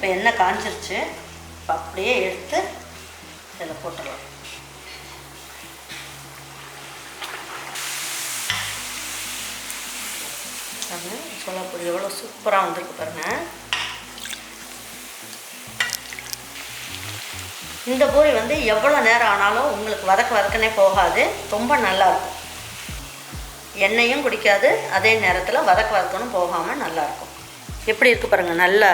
இப்போ எண்ணெய் காஞ்சிருச்சு. இப்போ அப்படியே எடுத்து இதில் போட்டுடலாம் அது சோளாப்பொரி எவ்வளோ சூப்பராக வந்திருக்கு பாருங்க. இந்த பூரி வந்து எவ்வளோ நேரம் ஆனாலும் உங்களுக்கு வதக்க வதக்கனே போகாது. ரொம்ப நல்லா இருக்கும். எண்ணெயும் குடிக்காது அதே நேரத்தில் வதக்க வதக்கணும் போகாமல் நல்லாயிருக்கும் எப்படி இருக்குது பாருங்கள் நல்லா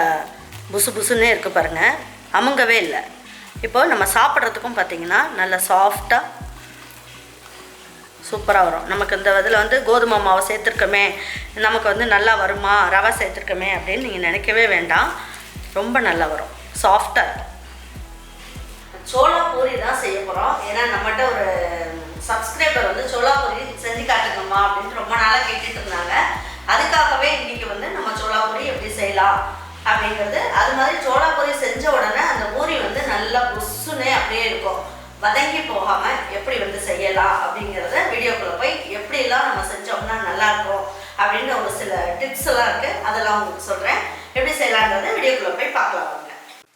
புசு புசுன்னே இருக்குது பாருங்கள் அமுங்கவே இல்லை. இப்போ நம்ம சாப்பிட்றதுக்கும் பார்த்தீங்கன்னா நல்ல சாஃப்டாக சூப்பராக வரும். நமக்கு இந்த இதில் வந்து கோதுமை மாவை சேர்த்துருக்கோமே நமக்கு வந்து நல்லா வருமா ரவை சேர்த்துருக்கோமே அப்படின்னு நீங்கள் நினைக்கவே வேண்டாம். ரொம்ப நல்லா வரும். சாஃப்டாக இருக்கும். சோளா பூரி தான் செய்ய போகிறோம் ஏன்னா நம்மகிட்ட ஒரு சப்ஸ்கிரைபர் வந்து சோளா பூரி செஞ்சு காட்டுங்கம்மா அப்படின்னு ரொம்ப நாளாக கேட்டுட்டு இருந்தாங்க. அதுக்காகவே இன்றைக்கி வந்து நம்ம சோளா பூரி எப்படி செய்யலாம் அப்படிங்கிறது அது மாதிரி சோளா பூரி செஞ்ச உடனே அந்த பூரி வந்து நல்லா புஸ்ஸுன்னே அப்படியே இருக்கும். வதங்கி போகாம எப்படி வந்து செய்யலாம் அப்படிங்கிறத வீடியோக்குள்ள போய் எப்படிலாம் நம்ம செஞ்சோம்னா நல்லா இருக்கும் அப்படின்னு ஒரு சில டிப்ஸ் எல்லாம் இருக்கு. அதெல்லாம் உங்களுக்கு சொல்றேன். எப்படி செய்யலாங்கிறத வீடியோக்குள்ள போய் பார்க்கலாம்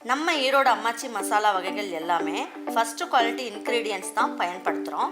நம்ம ஈரோடு அம்மாச்சி மசாலா வகைகள் எல்லாமே ஃபஸ்ட்டு குவாலிட்டி இன்க்ரீடியன்ஸ் தான் பயன்படுத்துகிறோம்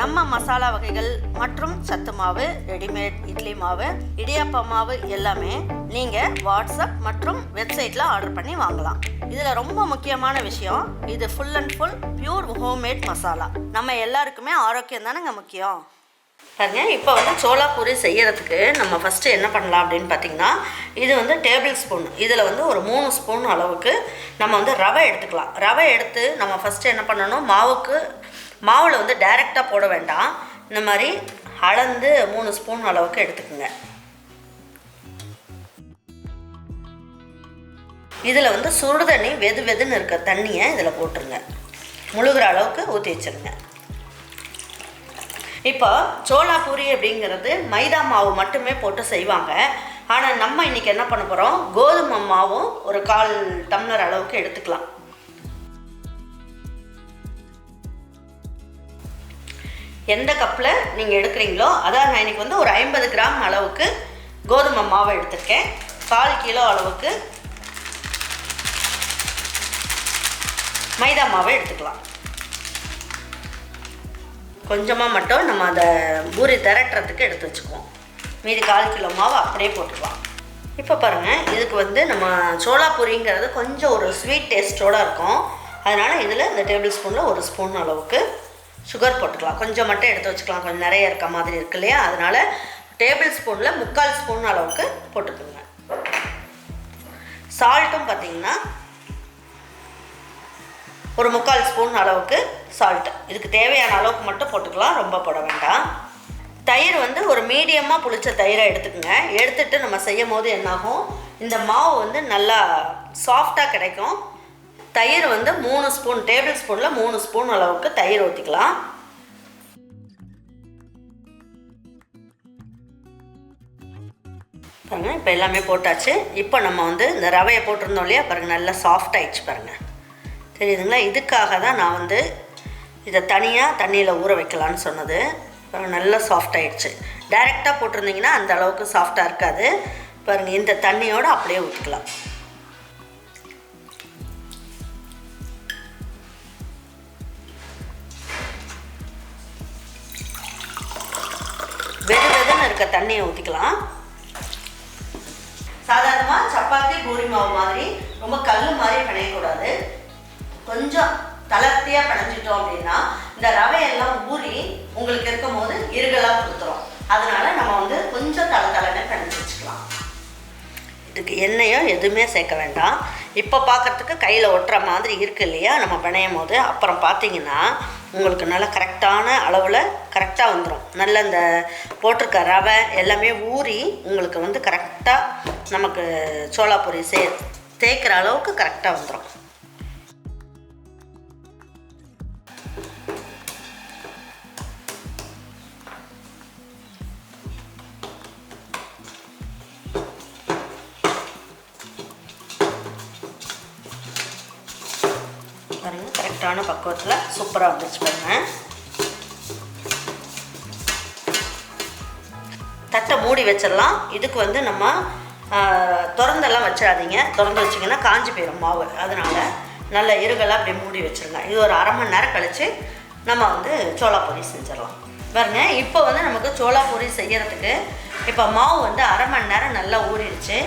நம்ம மசாலா வகைகள் மற்றும் சத்து மாவு ரெடிமேட் இட்லி மாவு இடியாப்ப மாவு எல்லாமே நீங்கள் வாட்ஸ்அப் மற்றும் வெப்சைட்டில் ஆர்டர் பண்ணி வாங்கலாம். இதில் ரொம்ப முக்கியமான விஷயம் இது full and full pure homemade masala நம்ம எல்லாருக்குமே ஆரோக்கியம் தானேங்க முக்கியம். பாருங்க இப்போ வந்து சோளா பூரி செய்யறதுக்கு நம்ம ஃபஸ்ட்டு என்ன பண்ணலாம் அப்படின்னு பார்த்தீங்கன்னா இது வந்து டேபிள் ஸ்பூன் இதில் வந்து ஒரு மூணு ஸ்பூன் அளவுக்கு நம்ம வந்து ரவை எடுத்துக்கலாம். ரவை எடுத்து நம்ம ஃபஸ்ட்டு என்ன பண்ணணும் மாவுக்கு மாவில் வந்து டைரெக்டாக போட வேண்டாம். இந்த மாதிரி அளந்து மூணு ஸ்பூன் அளவுக்கு எடுத்துக்கோங்க. இதில் வந்து சுடு தண்ணி வெது வெதுன்னு இருக்க தண்ணியை இதில் போட்டுருங்க. முழுகிற அளவுக்கு ஊற்றி வச்சுருங்க. இப்போ சோளா பூரி அப்படிங்கிறது மைதா மாவு மட்டுமே போட்டு செய்வாங்க. ஆனால் நம்ம இன்னைக்கு என்ன பண்ண போகிறோம் கோதுமை மாவும் ஒரு கால் டம்ளர் அளவுக்கு எடுத்துக்கலாம். எந்த கப்பில் நீங்கள் எடுக்கிறீங்களோ அதான் நான் இன்னைக்கு வந்து ஒரு ஐம்பது கிராம் அளவுக்கு கோதுமை மாவை எடுத்திருக்கேன். கால் கிலோ அளவுக்கு மைதா மாவை எடுத்துக்கலாம். கொஞ்சமாக மட்டும் நம்ம அதை பூரி திரட்டுறதுக்கு எடுத்து வச்சுக்குவோம். மீதி கால் கிலோ மாவு அப்படியே போட்டுக்கலாம். இப்போ பாருங்கள் இதுக்கு வந்து நம்ம சோளா பூரிங்கிறது கொஞ்சம் ஒரு ஸ்வீட் டேஸ்ட்டோடு இருக்கும். அதனால் இதில் இந்த டேபிள் ஸ்பூனில் ஒரு ஸ்பூன் அளவுக்கு சுகர் போட்டுக்கலாம். கொஞ்சம் மட்டும் எடுத்து வச்சுக்கலாம். கொஞ்சம் நிறைய இருக்க மாதிரி இருக்கு இல்லையா? அதனால் டேபிள் ஸ்பூனில் முக்கால் ஸ்பூன் அளவுக்கு போட்டுக்கோங்க. சால்ட்டும் பார்த்தீங்கன்னா ஒரு முக்கால் ஸ்பூன் அளவுக்கு சால்ட்டு இதுக்கு தேவையான அளவுக்கு மட்டும் போட்டுக்கலாம். ரொம்ப போட வேண்டாம். தயிர் வந்து ஒரு மீடியமாக புளிச்ச தயிரை எடுத்துக்கோங்க. எடுத்துகிட்டு நம்ம செய்யும் போது என்னாகும்? இந்த மாவு வந்து நல்லா சாஃப்டாக கிடைக்கும். தயிர் வந்து மூணு ஸ்பூன் டேபிள் ஸ்பூனில் மூணு ஸ்பூன் அளவுக்கு தயிர் ஊற்றிக்கலாம் பாருங்கள் இப்போ எல்லாமே போட்டாச்சு. இப்போ நம்ம வந்து இந்த ரவையை போட்டிருந்தோம் இல்லையா? பாருங்கள் நல்லா சாஃப்ட் ஆயிடுச்சு பாருங்கள் தெரியுதுங்களா? இதுக்காக தான் நான் வந்து இதை தனியாக தண்ணியில் ஊற வைக்கலான்னு சொன்னது. நல்லா சாஃப்ட் ஆயிடுச்சு. டைரெக்டாக போட்டிருந்தீங்கன்னா அந்த அளவுக்கு சாஃப்டாக இருக்காது. பாருங்கள் இந்த தண்ணியோடு அப்படியே ஊற்றிக்கலாம் வெது இருக்க தண்ணியை ஊற்றிக்கலாம் சாதாரணமாக சப்பாத்தி பூரி மாவு மாதிரி ரொம்ப கல் மாதிரி பிணையக்கூடாது. கொஞ்சம் தளர்த்தியாக பிணைஞ்சிட்டோம் அப்படின்னா இந்த ரவையெல்லாம் ஊறி உங்களுக்கு இருக்கும் போது இருகலாக கொடுத்துரும். அதனால நம்ம வந்து கொஞ்சம் தள தலைன்னு பிணைஞ்சு இதுக்கு எண்ணெயோ எதுவுமே சேர்க்க வேண்டாம். இப்போ பார்க்குறதுக்கு கையில் ஒட்டுற மாதிரி இருக்கு இல்லையா? நம்ம பிணையும் போது. அப்புறம் பார்த்தீங்கன்னா உங்களுக்கு நல்லா கரெக்டான அளவில் கரெக்டாக வந்துடும் நல்ல இந்த போட்டிருக்க ரவை எல்லாமே ஊறி உங்களுக்கு வந்து கரெக்டாக நமக்கு சோளாப்பூரி சே தேய்க்கிற அளவுக்கு கரெக்டாக வந்துடும் கரெக்டான பக்குவத்தில் சூப்பராக வந்துச்சு பாருங்கள் தட்டை மூடி வச்சிடலாம். இதுக்கு வந்து நம்ம திறந்தெல்லாம் வச்சிடாதீங்க. திறந்து வச்சிங்கன்னா காஞ்சி போயிடும் மாவு. அதனால் நல்ல இருகலாக அப்படியே மூடி வச்சுருங்க. இது ஒரு அரை மணி நேரம் கழித்து நம்ம வந்து சோளா பொரி செஞ்சிடலாம். பாருங்க இப்போ வந்து நமக்கு சோளா பொரி செய்கிறதுக்கு இப்போ மாவு வந்து அரை மணி நேரம் நல்லா ஊறிடுச்சு.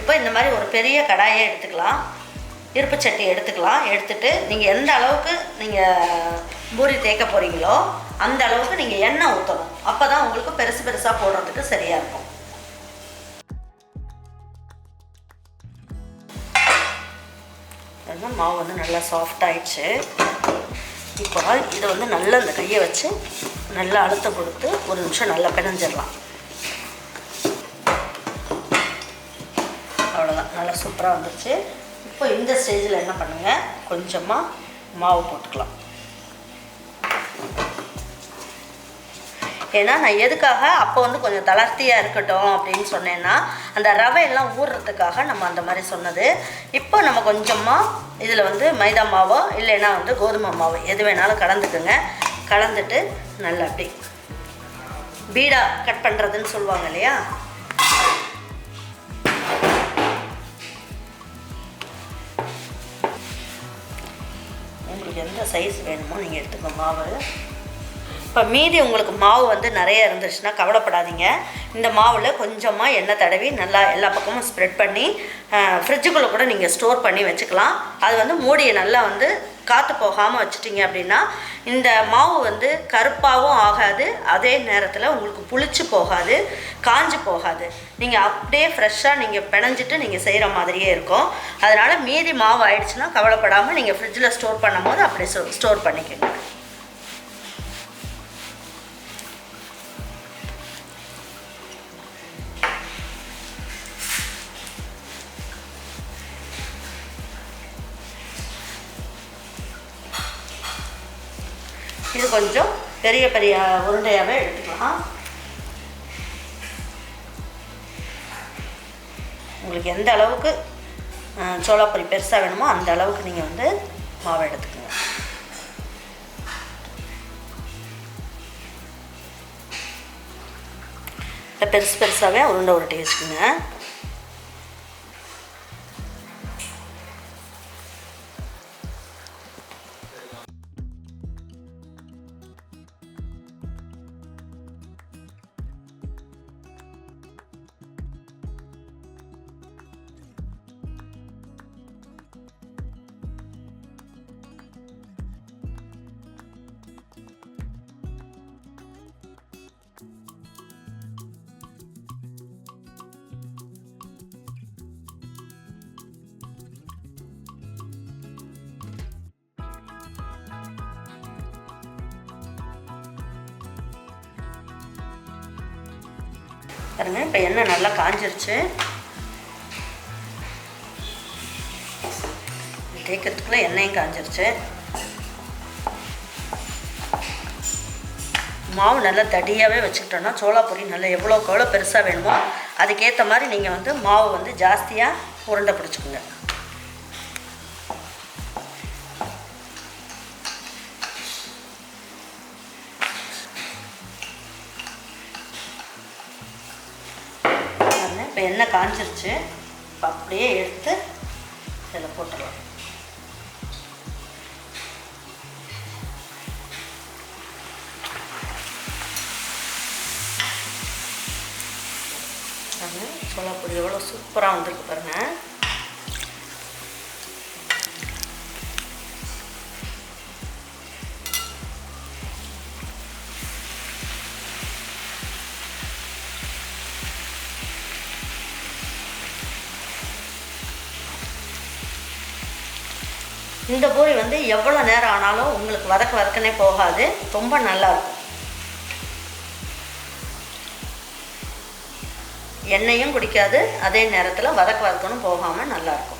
இப்போ இந்த மாதிரி ஒரு பெரிய கடாயை எடுத்துக்கலாம். இருப்பு சட்டி எடுத்துக்கலாம். எடுத்துட்டு நீங்கள் எந்த அளவுக்கு நீங்கள் பூரி தேய்க்க போகிறீங்களோ அந்த அளவுக்கு நீங்கள் எண்ணெய் ஊற்றணும் அப்போ தான் உங்களுக்கு பெருசு பெருசாக போடுறதுக்கு சரியாக இருக்கும். மாவு வந்து நல்லா சாஃப்ட் ஆயிடுச்சு. இப்போ இதை வந்து நல்லா அந்த கையை வச்சு நல்லா அழுத்தம் கொடுத்து ஒரு நிமிஷம் நல்லா பிணைஞ்சிடலாம். அவ்வளோதான் நல்லா சூப்பராக வந்துருச்சு. இப்போ இந்த ஸ்டேஜில் என்ன பண்ணுங்கள் கொஞ்சமாக மாவு போட்டுக்கலாம். ஏன்னா நான் எதுக்காக அப்போ வந்து கொஞ்சம் தளர்த்தியாக இருக்கட்டும் அப்படின்னு சொன்னேன்னா அந்த ரவை எல்லாம் ஊறுறதுக்காக நம்ம அந்த மாதிரி சொன்னது. இப்போ நம்ம கொஞ்சமாக இதில் வந்து மைதா மாவோ இல்லைன்னா வந்து கோதுமை மாவோ எது வேணாலும் கலந்துக்குங்க. கலந்துட்டு நல்லா அப்படி பீடா கட் பண்ணுறதுன்னு சொல்லுவாங்க இல்லையா? உங்களுக்கு எந்த சைஸ் வேணுமோ நீங்கள் எடுத்துக்கோ மாவு. இப்போ மீதி உங்களுக்கு மாவு வந்து நிறைய இருந்துச்சுன்னா கவலைப்படாதீங்க. இந்த மாவில் கொஞ்சமாக எண்ணெய் தடவி நல்லா எல்லா பக்கமும் ஸ்ப்ரெட் பண்ணி ஃப்ரிட்ஜுக்குள்ளே கூட நீங்கள் ஸ்டோர் பண்ணி வச்சுக்கலாம். அது வந்து மூடியை நல்லா வந்து காற்று போகாமல் வச்சுட்டிங்க அப்படின்னா இந்த மாவு வந்து கருப்பாகவும் ஆகாது அதே நேரத்தில் உங்களுக்கு புளிச்சு போகாது காஞ்சு போகாது. நீங்கள் அப்படியே ஃப்ரெஷ்ஷாக நீங்கள் பிணைஞ்சிட்டு நீங்கள் செய்கிற மாதிரியே இருக்கும். அதனால் மீதி மாவு ஆயிடுச்சுன்னா கவலைப்படாமல் நீங்கள் ஃப்ரிட்ஜில் ஸ்டோர் பண்ணும்போது அப்படியே ஸ்டோர் பண்ணிக்கோங்க. இது கொஞ்சம் பெரிய பெரிய உருண்டையாகவே எடுத்துக்கலாம். உங்களுக்கு எந்த அளவுக்கு சோளாப்பொரி பெருசாக வேணுமோ அந்த அளவுக்கு நீங்கள் வந்து மாவை எடுத்துக்கோங்க. பெருசு பெருசாகவே உருண்டை உருட்டி வச்சுக்கோங்க. பாருங்க. இப்போ எண்ணெய் நல்லா காஞ்சிருச்சு. தேய்க்கிறதுக்குள்ளே எண்ணெயும் காஞ்சிருச்சு. மாவு நல்லா தடியாகவே வச்சுக்கிட்டோன்னா சோளாப்பொரி நல்லா எவ்வளோக்கு எவ்வளோ பெருசாக வேணுமோ அதுக்கேற்ற மாதிரி நீங்கள் வந்து மாவு வந்து ஜாஸ்தியாக உருண்டை பிடிச்சிக்கோங்க. இப்போ எண்ணெய் காஞ்சிருச்சு. இப்போ அப்படியே எடுத்து இதில் போட்டுடலாம். பாருங்க எவ்வளோ சூப்பராக வந்திருக்கு பாருங்கள் இந்த பூரி வந்து எவ்வளோ நேரம் ஆனாலும் உங்களுக்கு வதக்க வதக்கனே போகாது. ரொம்ப நல்லா இருக்கும். எண்ணெயும் குடிக்காது. அதே நேரத்தில் வதக்க வதக்கணும் போகாமல் நல்லாயிருக்கும்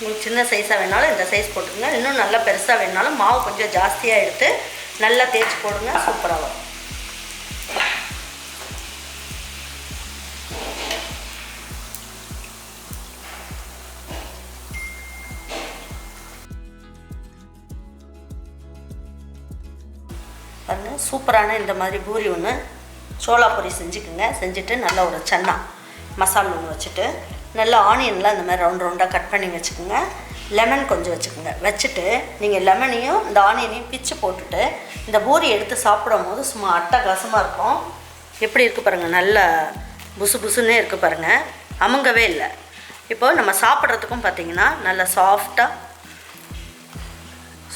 உங்களுக்கு சின்ன சைஸாக வேணாலும் இந்த சைஸ் போட்டுக்கோங்க. இன்னும் நல்லா பெருசாக வேணாலும் மாவு கொஞ்சம் ஜாஸ்தியாக எடுத்து நல்லா தேய்ச்சி போடுங்க. சூப்பராக வரும். பாருங்க சூப்பரான இந்த மாதிரி பூரி ஒன்று சோளா பொரி செஞ்சுக்கோங்க. செஞ்சுட்டு நல்லா ஒரு சன்னா மசால் ஒன்று வச்சுட்டு நல்லா ஆனியன்லாம் இந்த மாதிரி ரவுண்ட் ரவுண்டாக கட் பண்ணி வச்சுக்கோங்க. லெமன் கொஞ்சம் வச்சுக்கோங்க. வச்சுட்டு நீங்கள் லெமனையும் இந்த ஆனியனையும் பிச்சு போட்டுட்டு இந்த பூரி எடுத்து சாப்பிடும் போது சும்மா அட்டகாசமாக இருக்கும். எப்படி இருக்குது பாருங்கள் நல்ல புசு புசுன்னே இருக்குது பாருங்கள் அமுங்கவே இல்லை. இப்போ நம்ம சாப்பிட்றதுக்கும் பார்த்தீங்கன்னா நல்லா சாஃப்டாக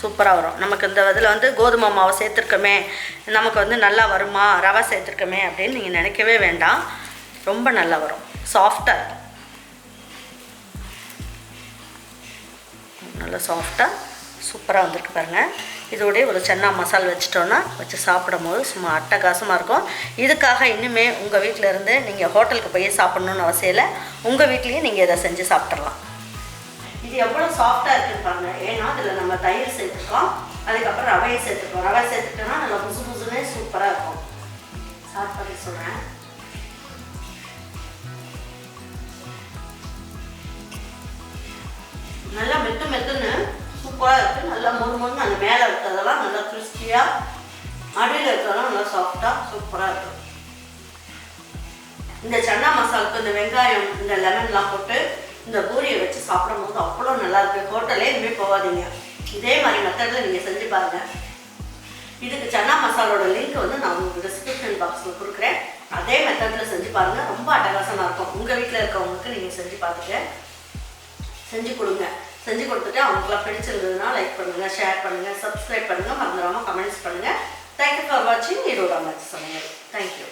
சூப்பராக வரும். நமக்கு இந்த இதில் வந்து கோதுமை மாவை சேர்த்துருக்கோமே நமக்கு வந்து நல்லா வருமா ரவை சேர்த்துருக்கோமே அப்படின்னு நீங்கள் நினைக்கவே வேண்டாம். ரொம்ப நல்லா வரும். சாஃப்டாக நல்லா சாஃப்டாக சூப்பராக வந்திருக்கு பாருங்கள் இதோடய ஒரு சென்னா மசால் வச்சிட்டோன்னா வச்சு சாப்பிடும் போது சும்மா அட்டகாசமாக இருக்கும். இதுக்காக இன்னுமே உங்கள் வீட்டில் இருந்து நீங்கள் ஹோட்டலுக்கு போய் சாப்பிட்ணுன்னு அவசியம் இல்லை. உங்கள் வீட்லேயும் நீங்கள் இதை செஞ்சு சாப்பிட்றலாம் இது எவ்வளோ சாஃப்டாக இருக்குன்னு பாருங்கள் ஏன்னா இதில் நம்ம தயிர் சேர்த்துருக்கோம். அதுக்கப்புறம் ரவையை சேர்த்துருக்கோம். ரவை சேர்த்துட்டோம்னா நல்லா புசு புசுனே சூப்பராக இருக்கும். சாப்பிட்டு சொல்கிறேன் சூப்பராக இருக்குது நல்லா மொறு மொறுன்னு அந்த மேலே இருக்கிறதெல்லாம் நல்லா கிறிஸ்பியாக அடியில் இருக்கிறதெல்லாம் நல்லா சாஃப்டாக சூப்பராக இருக்கும். இந்த சன்னா மசாலுக்கு இந்த வெங்காயம் இந்த லெமன்லாம் போட்டு இந்த பூரியை வச்சு சாப்பிடும்போது அவ்வளோ நல்லா இருக்குது ஹோட்டலே இனிமேல் போகாதீங்க. இதே மாதிரி மெத்தடில் நீங்கள் செஞ்சு பாருங்க. இதுக்கு சன்னா மசாலோட லிங்க் வந்து நான் உங்களுக்கு டிஸ்கிரிப்ஷன் பாக்ஸில் கொடுக்குறேன். அதே மெத்தடில் செஞ்சு பாருங்கள் ரொம்ப அட்டகாசமாக இருக்கும். உங்கள் வீட்டில் இருக்கவங்களுக்கு நீங்கள் செஞ்சு பார்த்துட்டு செஞ்சு கொடுங்க. செஞ்சு கொடுத்துட்டு அவங்களுக்குலாம் பிடிச்சிருந்ததுன்னா லைக் பண்ணுங்கள் ஷேர் பண்ணுங்கள் சப்ஸ்கிரைப் பண்ணுங்கள் மறந்துடாமல் கமெண்ட்ஸ் பண்ணுங்கள் தேங்க்யூ ஃபார் வாட்சிங் ஈரோட அமைச்சு சமையல். தேங்க்யூ